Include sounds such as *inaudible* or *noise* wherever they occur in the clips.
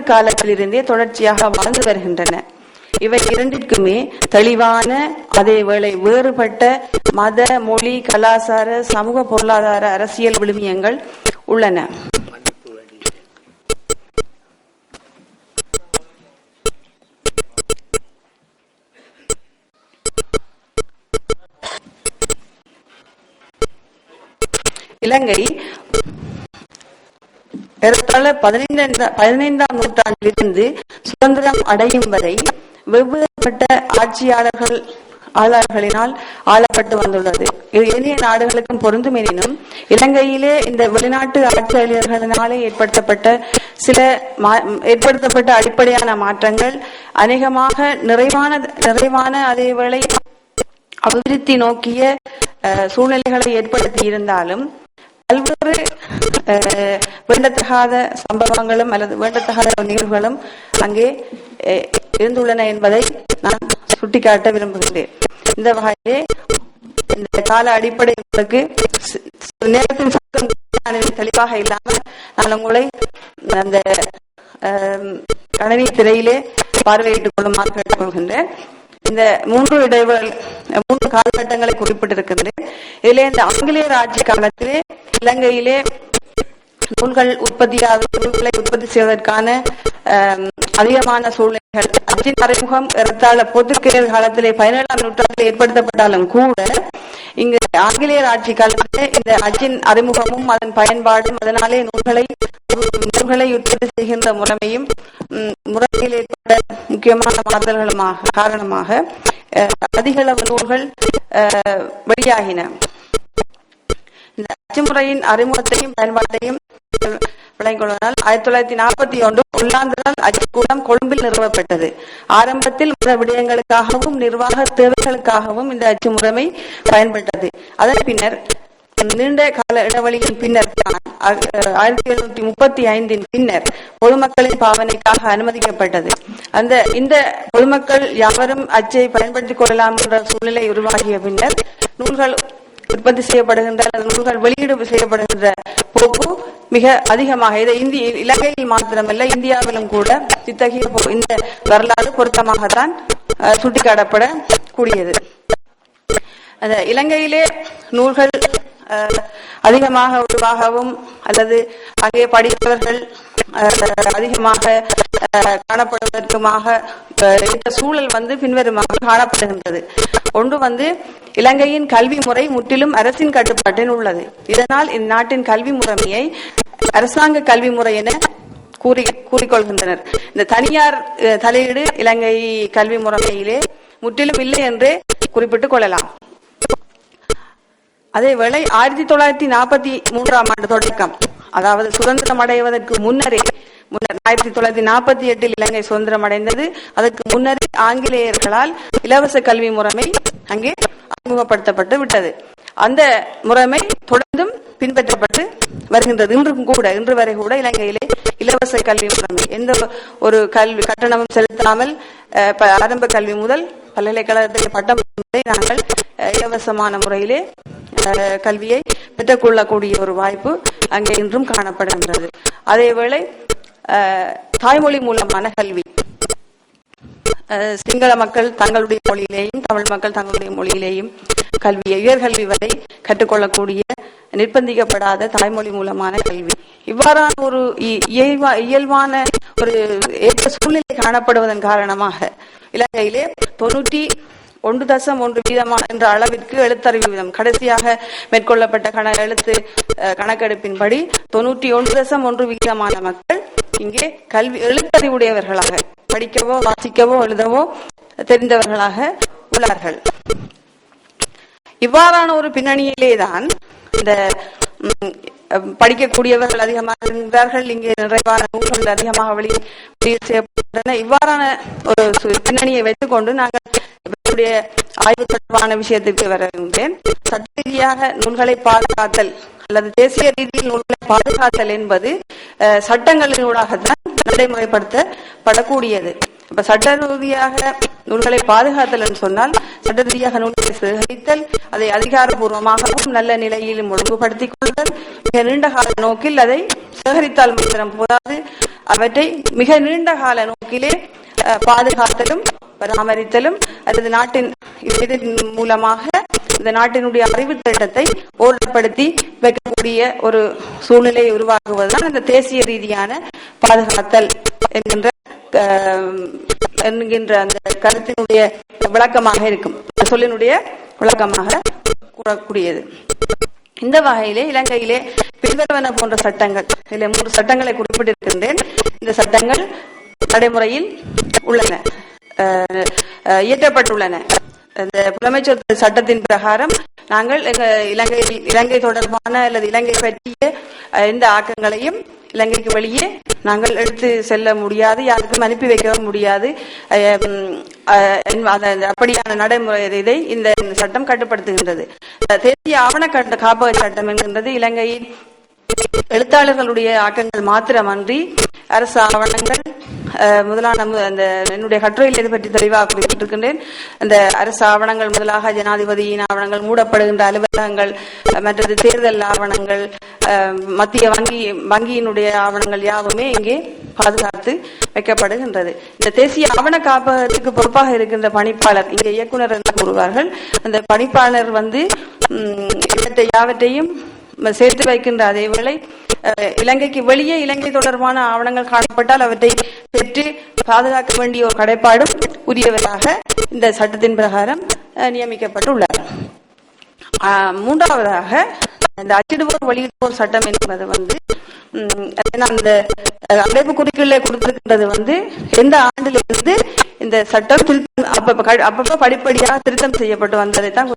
வெளிநாட்டு காலத்திலிருந்தே தொடர்ச்சியாக வாழ்ந்து வருகின்றன. இவை இரண்டிற்குமே தெளிவான அதே வேளை வேறுபட்ட மத மொழி கலாச்சார சமூக பொருளாதார அரசியல் விழுமியங்கள் உள்ளன. இலங்கை ஏறத்தாழ பதினைந்த பதினைந்தாம் நூற்றாண்டிலிருந்து சுதந்திரம் அடையும் வரை வெவ்வேறுபட்ட ஆட்சியாளர்கள் ஆளர்களினால் ஆளப்பட்டு வந்துள்ளது. இது ஏனைய நாடுகளுக்கும் பொருந்தும் எனினும் இலங்கையிலே இந்த வெளிநாட்டு ஆட்சியாளர்களினாலே ஏற்படுத்தப்பட்ட சில மா- ஏற்படுத்தப்பட்ட அடிப்படையான மாற்றங்கள் அநேகமாக நிறைவான நிறைவான அதேவேளை அபிவிருத்தி நோக்கிய அஹ், சூழ்நிலைகளை ஏற்படுத்தி இருந்தாலும் பல்வேறு அஹ், வேண்டத்தகாத சம்பவங்களும் அல்லது வேண்டத்தகாத நிகழ்வுகளும் அங்கே இருந்துள்ளன என்பதை நான் சுட்டிக்காட்ட விரும்புகின்றேன். இந்த வகையிலே இந்த கால அடிப்படை உங்களுக்கு சத்தம் தெளிவாக இல்லாமல் நான் உங்களை அந்த அஹ், கணினி திரையிலே பார்வையிட்டுக் கொள்ளுமாறு கேட்டுக்கொள்கின்றேன். இந்த மூன்று இடைவெளி மூன்று காலகட்டங்களை குறிப்பிட்டிருக்கின்றேன். இதிலே இந்த ஆங்கிலேயர் ஆட்சி காலத்திலே இலங்கையிலே நூல்கள் உற்பத்தியாக நூல்களை உற்பத்தி செய்வதற்கான அதிகமான சூழ்நிலைகள். அச்சின் அறிமுகம் ஏறத்தாழ போர்த்துகேயர் காலத்திலே பதினேழாம் நூற்றாண்டில் ஏற்படுத்தப்பட்டாலும் கூட இங்கு ஆங்கிலேயர் ஆட்சி காலத்தில் இந்த அச்சின் அறிமுகமும் அதன் பயன்பாடும் அதனாலே நூல்களை நூல்களை உற்பத்தி செய்கின்ற முறைமையும் முறையில் ஏற்பட்ட முக்கியமான மாறுதல்களுமாக காரணமாக அஹ், நூல்கள் வெளியாகின. இந்த அச்சுமுறையின் அறிமுகத்தையும் பயன்பாட்டையும் விளங்கிக் கொள்வதால் ஆயிரத்தி தொள்ளாயிரத்தி நாற்பத்தி ஒன்று உள்ளாந்தரால் அச்சுக்கூடம் கொழும்பில் நிறுவப்பட்டது. ஆரம்பத்தில் மத விடயங்களுக்காகவும் நிர்வாக தேவைகளுக்காகவும் இந்த அச்சு முறைமை பயன்பட்டது. அதன் பின்னர் நீண்ட கால இடைவெளியின் பின்னர் தான் ஆயிரத்தி எழுநூத்தி முப்பத்தி ஐந்தின் பின்னர் பொதுமக்களின் பாவனைக்காக அனுமதிக்கப்பட்டது. அந்த இந்த பொதுமக்கள் யாவரும் அச்சை பயன்படுத்திக் கொள்ளலாம் என்ற சூழ்நிலை உருவாகிய பின்னர் நூல்கள் உற்பத்தி செய்யப்படுகின்ற நூல்கள் வெளியீடு செய்யப்படுகின்ற போக்கு மிக அதிகமாக. இதை இந்திய இலங்கையில் மாத்திரமல்ல இந்தியாவிலும் கூட இத்தகைய இந்த வரலாறு பொருத்தமாகத்தான் சுட்டிக்காட்டப்பட கூடியது அந்த இலங்கையிலே நூல்கள் அதிகமாக உருவாகவும் அல்லது அங்கே படித்தவர்கள் அதிகமாக காணப்படுவதற்குமாக இந்த சூழல் வந்து பின்வருமாக காணப்படுகின்றது. ஒன்று வந்து இலங்கையின் கல்வி முறை முற்றிலும் அரசின் கட்டுப்பாட்டில் உள்ளது. இதனால் இந்நாட்டின் கல்வி முறைமையை அரசாங்க கல்வி முறை என கூறி கூறிக்கொள்கின்றனர். இந்த தனியார் தலையீடு இலங்கை கல்வி முறைமையிலே முற்றிலும் இல்லை என்றே குறிப்பிட்டுக் கொள்ளலாம். அதேவேளை ஆயிரத்தி தொள்ளாயிரத்தி நாற்பத்தி மூன்றாம் ஆண்டு தொடக்கம். அதாவது சுதந்திரம் அடைவதற்கு முன்னரே முன்னர் ஆயிரத்தி தொள்ளாயிரத்தி நாற்பத்தி எட்டில் இலங்கை சுதந்திரம் அடைந்தது அதற்கு முன்னரே ஆங்கிலேயர்களால் இலவச கல்வி முறைமை அங்கே அறிமுகப்படுத்தப்பட்டு விட்டது. அந்த முறைமை தொடர்ந்தும் பின்பற்றப்பட்டு வருகின்றது. இன்றும் கூட இன்று வரை கூட இலங்கையிலே இலவச கல்வி முறைமை எந்த ஒரு கல்வி கட்டணமும் செலுத்தாமல் அஹ், ப- ஆரம்ப கல்வி முதல் பல்கலைக்கழகத்தில் பட்டம் நாங்கள் அஹ், இலவசமான முறையிலே கல்வியை பெற்றுக்கொள்ளக்கூடிய ஒரு வாய்ப்பு அங்கே இன்றும் காணப்படுகின்றது. அதேவேளை தாய்மொழி மூலமான கல்வி. சிங்கள மக்கள் தங்களுடைய மொழியிலேயும் தமிழ் மக்கள் தங்களுடைய மொழியிலேயும் கல்வியை உயர்கல்வி வரை கற்றுக்கொள்ளக்கூடிய நிர்பந்திக்கப்படாத தாய்மொழி மூலமான கல்வி. இவ்வாறான ஒரு இ- இயல்பான ஒரு ஏற்ற சூழ்நிலை காணப்படுவதன் காரணமாக இலங்கையிலே தொண்ணூற்றி ஒன்று தசம் ஒன்று வீதமான என்ற அளவிற்கு எழுத்தறிவு வீதம். கடைசியாக மேற்கொள்ளப்பட்ட கண எழுத்து கணக்கெடுப்பின்படி தொன்னூற்றி ஒன்று தசம் ஒன்று வீதமான மக்கள் இங்கே கல்வி எழுத்தறிவுடையவர்களாக படிக்கவோ வாசிக்கவோ எழுதவோ தெரிந்தவர்களாக உள்ளார்கள். இவ்வாறான ஒரு பின்னணியிலேதான் இந்த அஹ், படிக்கக்கூடியவர்கள் அதிகமாக இருந்தார்கள். இங்கே நிறைவான நூல்கள் அதிகமாக வெளி செய்யப்பட்டன இவ்வாறான ஒரு பின்னணியை வைத்துக்கொண்டு நாங்கள் இவருடைய ஆய்வு தொடர்பான விஷயத்திற்கு வருகின்றேன். சட்ட ரீதியாக நூல்களை பாதுகாத்தல் அல்லது தேசிய ரீதியில் நூல்களை பாதுகாத்தல் என்பது சட்டங்களினூடாகத்தான் நடைமுறைப்படுத்தப்படக்கூடியது. இப்ப சட்ட ரீதியாக நூல்களை பாதுகாத்தல் என்று சொன்னால் சட்ட ரீதியாக நூல்களை சேகரித்தல் அதை அதிகாரப்பூர்வமாகவும் நல்ல நிலையிலும் ஒழுங்குபடுத்திக் கொள்ளுதல் மிக நீண்ட கால நோக்கில் அதை சேகரித்தால் மாத்திரம் போதாது. அவற்றை மிக நீண்ட கால நோக்கிலே அஹ், பாதுகாத்தலும் பராமரித்தலும் அல்லது நாட்டின் இதன் மூலமாக இந்த நாட்டினுடைய அறிவு திட்டத்தை ஓரப்படுத்தி வைக்கக்கூடிய ஒரு சூழ்நிலையை உருவாக்குவதுதான் இந்த தேசிய ரீதியான பாதுகாத்தல் என்கின்ற என்கின்ற அந்த கருத்தினுடைய விளக்கமாக இருக்கும். சொல்லினுடைய விளக்கமாக கூறக்கூடியது. இந்த வகையிலே இலங்கையிலே பின்வருவன போன்ற சட்டங்கள் இதில் மூன்று சட்டங்களை குறிப்பிட்டிருக்கின்றேன். இந்த சட்டங்கள் நடைமுறையில் உள்ளன. இயற்றப்பட்டுள்ளன. இந்த புலமைச்சொத்து சட்டத்தின் பிரகாரம் நாங்கள் எங்க இலங்கையில் இலங்கை தொடர்பான அல்லது இலங்கை பற்றிய எந்த ஆக்கங்களையும் இலங்கைக்கு வெளியே நாங்கள் எடுத்து செல்ல முடியாது யாருக்கும் அனுப்பி வைக்கவும் முடியாது. அஹ், உம், அஹ், அந்த- அப்படியான நடைமுறை இதை இந்த சட்டம் கட்டுப்படுத்துகின்றது. தேசிய ஆவண காப்பக சட்டம் என்கின்றது இலங்கையின் எழுத்தாளர்களுடைய ஆக்கங்கள் மாத்திரமன்றி அரசு ஆவணங்கள் முதலான மு- அந்த என்னுடைய கட்டுரையில் இது பற்றி தெளிவாக குறிப்பிட்டிருக்கின்றேன் அந்த அரசு ஆவணங்கள் முதலாக ஜனாதிபதியின் ஆவணங்கள் மூடப்படுகின்ற அலுவலகங்கள் மற்றது தேர்தல் ஆவணங்கள் அஹ், மத்திய வங்கி வங்கியினுடைய ஆவணங்கள் யாவுமே இங்கே பாதுகாத்து வைக்கப்படுகின்றது. இந்த தேசிய ஆவண காப்பகத்துக்கு பொறுப்பாக இருக்கின்ற பணிப்பாளர் இங்கே இயக்குனர் என்று கூறுவார்கள். அந்த பணிப்பாளர் வந்து இவற்றை யாவற்றையும் சேர்த்து வைக்கின்ற அதே வேளை அஹ், இலங்கைக்கு வெளியே இலங்கை தொடர்பான ஆவணங்கள் காணப்பட்டால் அவற்றை பெற்று பாதுகாக்க வேண்டிய ஒரு கடைப்பாடும் உரியவராக இந்த சட்டத்தின் பிரகாரம் அஹ், நியமிக்கப்பட்டுள்ளார் ஆஹ், மூன்றாவதாக இந்த அச்சிடுவோர் வெளியிடுவோர் சட்டம் என்பது வந்து உம், அந்த அடைப்பு குறிக்குள்ளே கொடுத்திருக்கின்றது வந்து எந்த ஆண்டிலிருந்து இந்த சட்டம் திருத்தம் அப்பப்ப அப்பப்ப படிப்படியாக திருத்தம் செய்யப்பட்டு வந்ததை தான்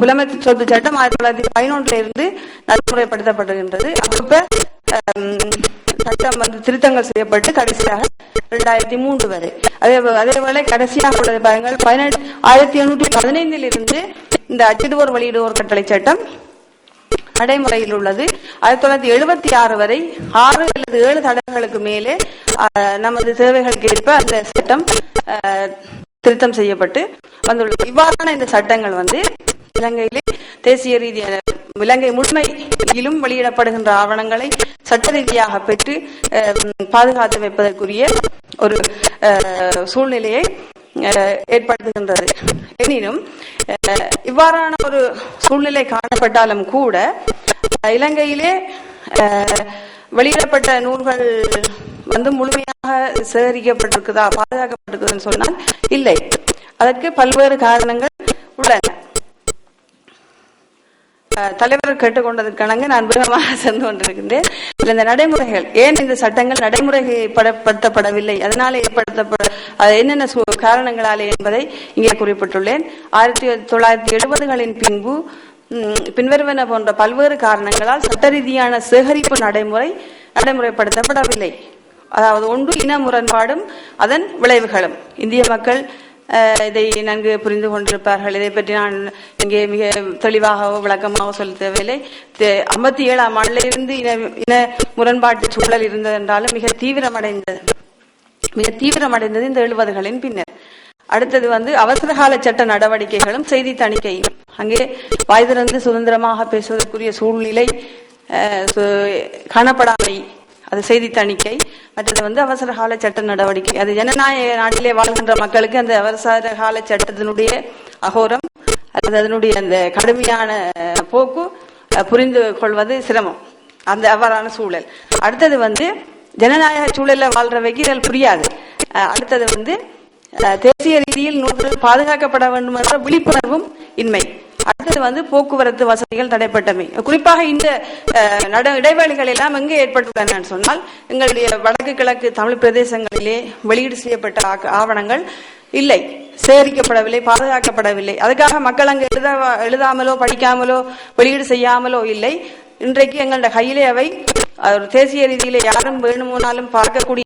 புலமை சொத்து சட்டம் ஆயிரத்தி தொள்ளாயிரத்தி பதினொன்றுல இருந்து நடைமுறைப்படுத்தப்படுகின்றது. அப்பப்ப சட்டம் வந்து திருத்தங்கள் செய்யப்பட்டு கடைசியாக இரண்டாயிரத்தி மூன்று வரை. அதே அதேவேளை கடைசியாக உள்ளது பாருங்கள் பதினெட்டு ஆயிரத்தி எண்ணூற்றி பதினைந்தில் இருந்து இந்த அச்சிடுவோர் வெளியிடுவோர் கட்டளை சட்டம் நடைமுறையில் உள்ளது. ஆயிரத்தி தொள்ளாயிரத்தி எழுபத்தி ஆறு வரை ஆறு அல்லது ஏழு தடவைகளுக்கு மேலே நமது தேவைகளுக்கு ஏற்ப அந்த சட்டம் திருத்தம் செய்யப்பட்டு வந்துள்ளது. இவ்வாறான இந்த சட்டங்கள் வந்து இலங்கையிலே தேசிய ரீதியான இலங்கை முழுமையிலும் வெளியிடப்படுகின்ற ஆவணங்களை சட்ட ரீதியாக பெற்று பாதுகாத்து வைப்பதற்குரிய ஒரு சூழ்நிலையை ஏற்படுத்துகின்றது. எனினும் அஹ், இவ்வாறான ஒரு சூழ்நிலை காணப்பட்டாலும் கூட இலங்கையிலே அஹ், வெளியிடப்பட்ட நூல்கள் வந்து முழுமையாக சேகரிக்கப்பட்டிருக்குதா பாதுகாக்கப்பட்டிருக்குதுன்னு சொன்னால் இல்லை. அதற்கு பல்வேறு காரணங்கள் உள்ளன. தலைவர் கேட்டுக்கொண்டதற்கணங்க நான் வேகமாக *laughs* சென்று கொண்டிருக்கின்றேன். இந்த நடைமுறைகள் ஏன் இந்த சட்டங்கள் நடைமுறைப்படுத்தப்படவில்லை? அதனால ஏற்படுத்தப்பட என்னென்ன சு- காரணங்களாலே என்பதை இங்கே குறிப்பிட்டுள்ளேன். ஆயிரத்தி தொள்ளாயிரத்தி எழுபதுகளின் பின்பு பின்வருவன போன்ற பல்வேறு காரணங்களால் சட்ட ரீதியான சேகரிப்பு நடைமுறை நடைமுறைப்படுத்தப்படவில்லை. அதாவது ஒன்று இன முரண்பாடும் அதன் விளைவுகளும். இந்திய மக்கள் இதை நன்கு புரிந்து கொண்டிருப்பார்கள். இதை பற்றி நான் இங்கே மிக தெளிவாகவோ விளக்கமாகவோ சொல்ல தேவையில்லை. ஐம்பத்தி ஏழாம் ஆண்டிலிருந்து இன இன முரண்பாட்டு சூழல் இருந்தது என்றாலும் மிக தீவிரமடைந்தது மிக தீவிரமடைந்தது இந்த எழுபதுகளின் பின்னர். அடுத்தது வந்து அவசரகால சட்ட நடவடிக்கைகளும் செய்தி தணிக்கையும். அங்கே வாய் திறந்து சுதந்திரமாக பேசுவதற்குரிய சூழ்நிலை சு- காணப்படாமை அது செய்தி தணிக்கை மற்றது வந்து அவசர கால சட்ட நடவடிக்கை. அது ஜனநாயக நாட்டிலே வாழ்கின்ற மக்களுக்கு அந்த அவசர கால சட்டத்தினுடைய அகோரம் அல்லது அதனுடைய அந்த கடுமையான போக்கு புரிந்து கொள்வது சிரமம். அந்த அவ்வாறான சூழல். அடுத்தது வந்து ஜனநாயக சூழலில் வாழ்ற வைக்கிறல் புரியாது. அடுத்தது வந்து தேசிய ரீதியில் நூல்கள் பாதுகாக்கப்பட வேண்டும் என்ற விழிப்புணர்வும் இன்மை. அடுத்தது வந்து போக்குவரத்து வசதிகள் தடைப்பட்டமை. குறிப்பாக இந்த நட இடைவெளிகள் எல்லாம் எங்கே ஏற்பட்டுள்ளன சொன்னால் எங்களுடைய வடக்கு கிழக்கு தமிழ் பிரதேசங்களிலே வெளியீடு செய்யப்பட்ட ஆவணங்கள் இல்லை. சேகரிக்கப்படவில்லை பாதுகாக்கப்படவில்லை. அதுக்காக மக்கள் அங்கு எழுத எழுதாமலோ படிக்காமலோ வெளியீடு செய்யாமலோ இல்லை. இன்றைக்கு எங்களுடைய கையிலே அவை ஒரு தேசிய ரீதியிலே யாரும் வேணுமானாலும் பார்க்கக்கூடிய